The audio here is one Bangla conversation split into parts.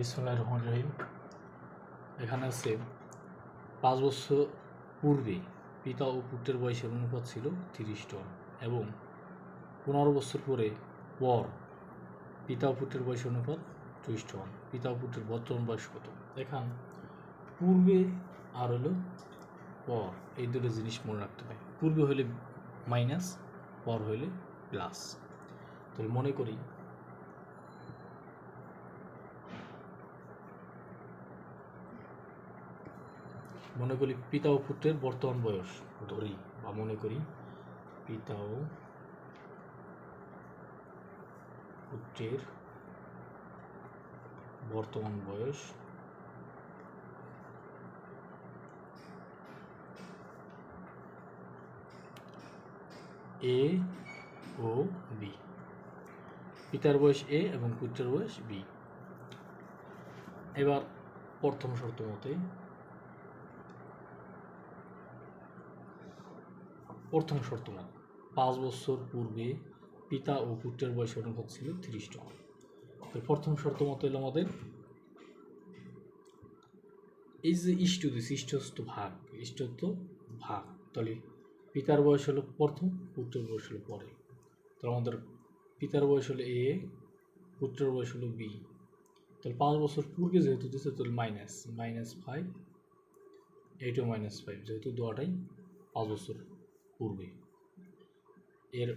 বিসমুল্লাহ রহমান রহিম। এখানে আছে পাঁচ বছর পূর্বে পিতা ও পুত্রের বয়সের অনুপাত ছিল তিরিশ টন এবং পনেরো বছর পরে পর পিতা ও পুত্রের বয়সের অনুপাত ত্রিশ টন পিতা ও পুত্রের বর্তমান বয়স কত? এখান পূর্বে আর হলো পর। এই দুটো জিনিস মনে রাখতে হবে। পূর্বে হলে মাইনাস, পর হলে প্লাস। তাহলে মনে করি মনে করি পিতা ও পুত্রের বর্তমান বয়স, ধরি বা মনে করি পিতা ও পুত্রের বর্তমান বয়স। এ ও বি। পিতার বয়স এ এবং পুত্রের বয়স বি। এবার প্রথম শর্ত মতে প্রথম শর্ত মতে পাঁচ বছর পূর্বে পিতা ও পুত্রের বয়স অনুপাত ছিল তিরিশ জন তো প্রথম শর্ত মতো এলো আমাদের। এই যে ইষ্ট দিচ্ছে ইষ্ট হচ্ছে ভাগ ইষ্ট ভাগ, তাহলে পিতার বয়স হলো প্রথম, পুত্রের বয়স হলো পরে। তো আমাদের পিতার বয়স হলো এ, পুত্রের বয়স হলো বি। তাহলে পাঁচ বছর পূর্বে যেহেতু দিচ্ছে তাহলে মাইনাস মাইনাস ফাইভ এইটও মাইনাস ফাইভ যেহেতু দুটাই পাঁচ বছর পূর্বে। এর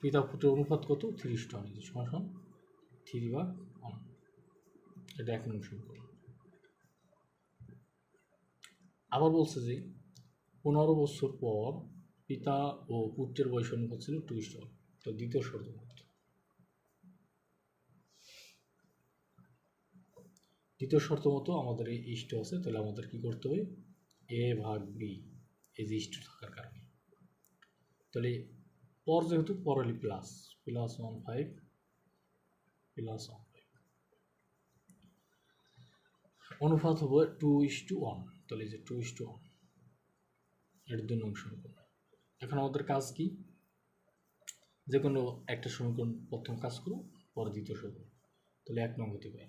পিতা পুত্রের অনুপাত কত? টন এই যে সমান থ্রি বা ওয়ান। এটা এক নং সমীকরণ আবার বলছে যে, পনেরো বছর পর পিতা ও পুত্রের বয়স অনুপাত ছিল টু টন তো দ্বিতীয় শর্ত দ্বিতীয় শর্ত মতো আমাদের এই ইষ্ট আছে, তাহলে আমাদের কি করতে হবে? এ ভাগ বি, এই যে ইষ্ট থাকার কারণে। তাহলে পর যেহেতু পরলি plus plus one five plus one five অনুপাত হবে টু ইস টু ওয়ান তাহলে যে টু ইস টু ওয়ানের দুই নং সমীকরণ এখন আমাদের কাজ কি? যে কোনো একটা সমীকরণ প্রথম কাজ করো পরে দ্বিতীয় সমীকরণ। তাহলে এক নং হতে পারে।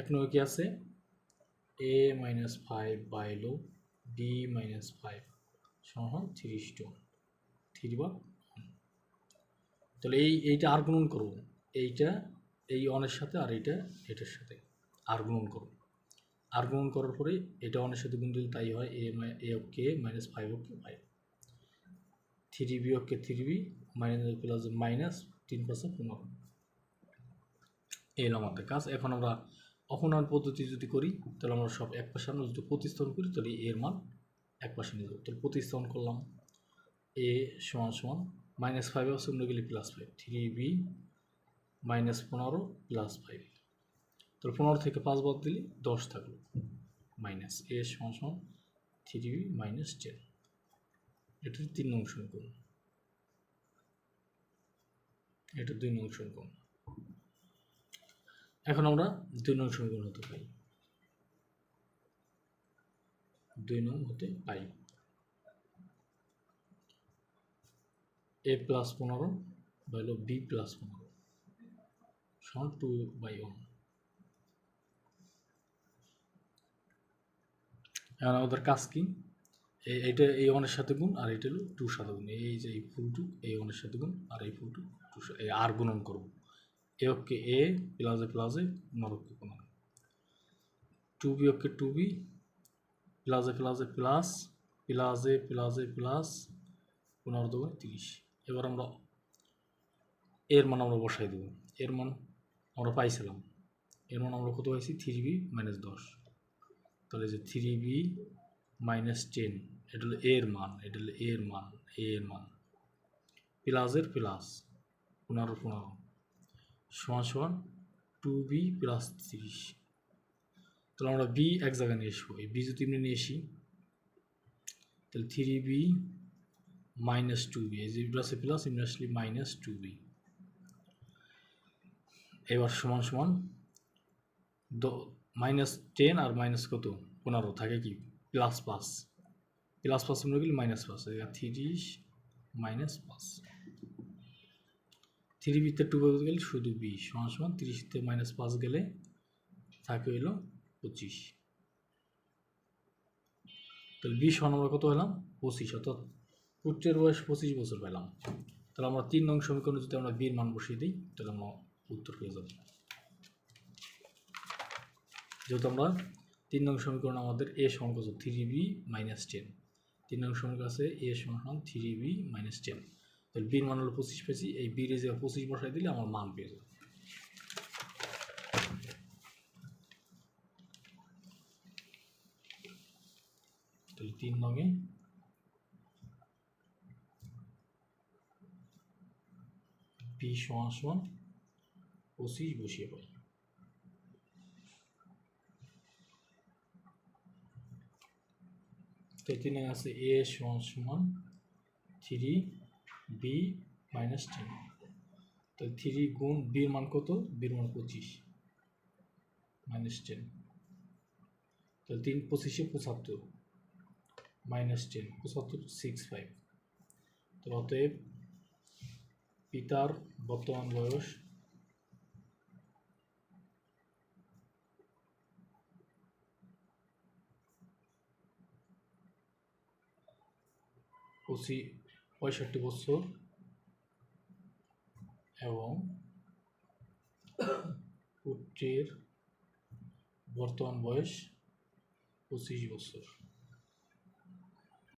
এক নম্বর কি আছে? এ মাইনাস ফাইভ বাইলো বি মাইনাস ফাইভ সমান থ্রি টু থ্রি বা তাহলে এই, এইটা আর গুণন করব এইটা, এই অনের সাথে আর এইটা এটার সাথে আর গুণন করব আর গুণন করার পরে এটা অনের সাথে গুণ দিলে তাই হয় A A K minus five okay five three B okay three B minus plus minus তিন এই হলো কাজ, এখন আমরা অপনয়ন পদ্ধতি যদি করি, তাহলে আমরা সব এক পাশে আমরা যদি প্রতিস্থাপন করি, তাহলে এর মান এক পাশে নিয়ে যাব। তাহলে প্রতিস্থাপন করলাম এ সমান সমান মাইনাস ফাইভ আছে, অন্য গেলে plus five three B minus পনেরো প্লাস ফাইভ তাহলে পনেরো থেকে পাঁচ বাদ দিলে দশ থাকল। মাইনাস এ সমান সমান থ্রি বি মাইনাস টেন এটা তিন নং সমীকরণ। এটা দুই নং সমীকরণ। এখন আমরা দুই নং সমীকরণ হতে পাই দুই নং হতে পাই এ প্লাস পনেরো বা হলো বি প্লাস পনেরো। সমান টু বাই ওয়ান এখন আমাদের কাজ কি? এই এইটা এই ওয়ানের সাথে গুণ আর এটা হলো টুর সাথে গুণ। এই যে এই ফুল টু এই ওয়ানের সাথে গুণ আর এই ফুল টু টু এই আর গুণন করব। এ এ প্লাসে প্লাসে নরকে পনেরো two B okay two B প্লাসে প্লাসে প্লাস প্লাসে প্লাসে প্লাস পনেরো দেবো তিরিশ। এবার আমরা এর মান আমরা বসাই দেবো। এর মান আমরা পাইছিলাম। এর মান আমরা কত পাইছি? থ্রি বি মাইনাস দশ। তাহলে যে থ্রি বি মাইনাস টেন এটা হলো এর মান, এটা হলো এর মান এর মান। প্লাসের প্লাস পনেরো পনেরো সমান সমান টু বি প্লাস তিরিশ তাহলে আমরা বি এক জায়গায় নিয়ে আসব এই বি যদি এমনি নিয়ে আসি, তাহলে three B minus two B এই যে প্লাসে প্লাস এমনি আসলে মাইনাস টু বি এবার সমান সমান মাইনাস টেন আর মাইনাস কত? পনেরো, থাকে কি? প্লাস পাঁচ প্লাস পাঁচ আমরা গেলে মাইনাস পাঁচ তিরিশ মাইনাস পাঁচ থ্রি বিতে টু বলতে গেলে শুধু বি সমান সমান তিরিশতে মাইনাস পাঁচ গেলে থাকে হইল পঁচিশ। তাহলে বি সমান আমরা কত পেলাম? পঁচিশ, অর্থাৎ পুত্রের বয়স পঁচিশ বছর পেলাম। তাহলে আমরা তিন নং সমীকরণে যদি আমরা বির মান বসিয়ে দিই, তাহলে আমরা উত্তর পেয়ে যাব। যেহেতু আমরা তিন নং সমীকরণ আমাদের এ সমান কত? থ্রি বি মাইনাস টেন তিন নং সমীকরণ আছে এ সমান থ্রি বি মাইনাস টেন তাহলে মান হলো পঁচিশ পেয়েছি এই বির যে পঁচিশ বসাই দিলে আমার মান পেয়ে যাবে। তাহলে তিন নঙে বি সমান সমান পঁচিশ বসিয়ে পাই তো তিনে আছে এ সমান সমান থ্রি বি মাইনাস টেন তো থ্রি গুণ বির মান কত? বির মান পঁচিশ। মাইনাস টেন তাহলে তিন পঁচিশে পঁচাত্তর। মাইনাস টেন পঁচাত্তর সিক্স ফাইভ তো অতএব পিতার বর্তমান বয়স পঁচি পঁয়ষট্টি বছর এবং পুত্রের বর্তমান বয়স পঁচিশ বছর।